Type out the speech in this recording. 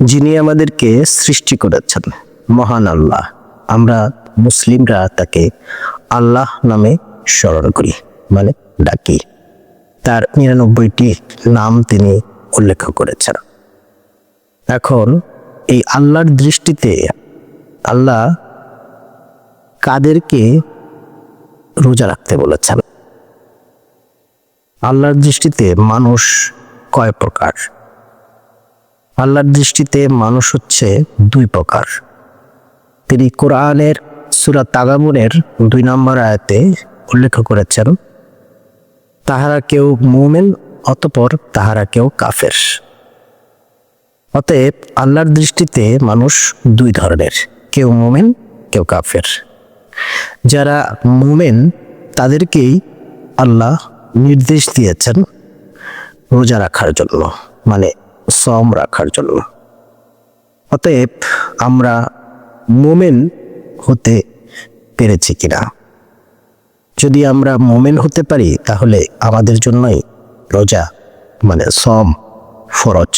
যিনি আমাদেরকে সৃষ্টি করেছেন, মহান আল্লাহ। আমরা মুসলিমরা তাকে আল্লাহ নামে স্মরণ করি মানে ডাকি। তার নিরানব্বইটি নাম তিনি উল্লেখ করেছেন। এখন এই আল্লাহর দৃষ্টিতে আল্লাহ কাদেরকে রোজা রাখতে বলেছেন? আল্লাহর দৃষ্টিতে মানুষ কয় প্রকার? আল্লাহর দৃষ্টিতে মানুষ হচ্ছে দুই প্রকার। তিনি কোরআনের সুরা তাগামুনের দুই নম্বর আয়াতে উল্লেখ করেছেন, তাহারা কেউ মুমেন অতপর তাহারা কেউ কাফের। অতএব আল্লাহর দৃষ্টিতে মানুষ দুই ধরনের, কেউ মোমেন, কেউ কাফের। যারা মোমেন, তাদেরকেই আল্লাহ নির্দেশ দিয়েছেন রোজা রাখার জন্য মানে সম রাখার জন্য। অতএব আমরা মোমেন হতে পেরেছি কিনা? যদি আমরা মোমেন হতে পারি, তাহলে আমাদের জন্যই রোজা মানে সম ফরজ।